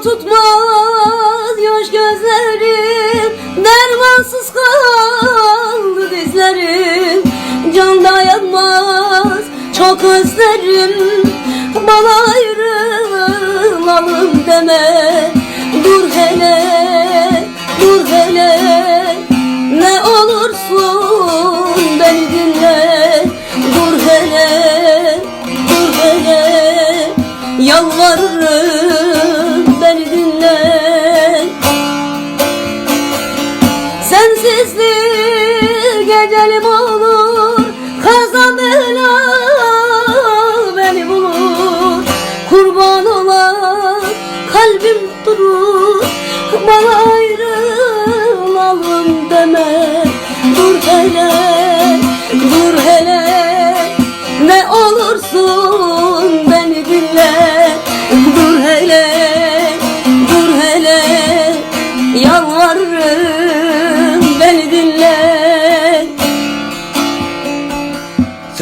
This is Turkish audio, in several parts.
Tutmaz yaş gözlerim. Dermansız kaldı dizlerim. Can dayanmaz çok özlerim. Bana ayrılalım deme. Dur hele, dur hele. Ne olursun beni dinle. Dur hele, dur hele. Yalvarırım Sensizlik gecelim olur. Kaza bela beni bulur. Kurban olan kalbim durur. Bana ayrılalım deme. Dur hele, dur hele. Ne olursun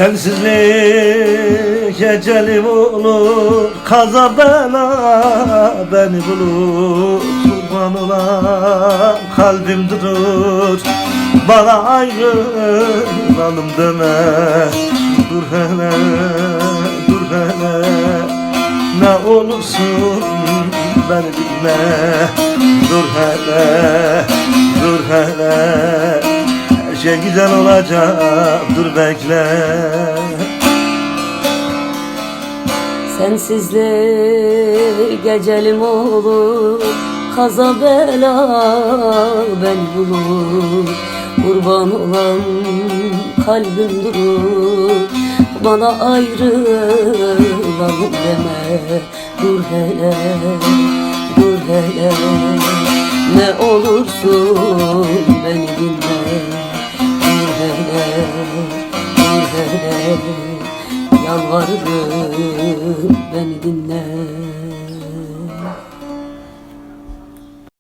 Sensizlik ecelim olur Kaza bela beni bulur. Kurban olan kalbim durur. Bana ayrılalım deme. Dur hele, dur hele. Ne olursun beni dinle. Dur hele, dur hele şey güzel olacak dur bekle. Sensizlik gecelim olur Kaza bela ben bulur. Kurban olan kalbim durur Bana ayrılalım deme. Dur hele, dur hele Ne olursun beni Yalvardım beni dinle.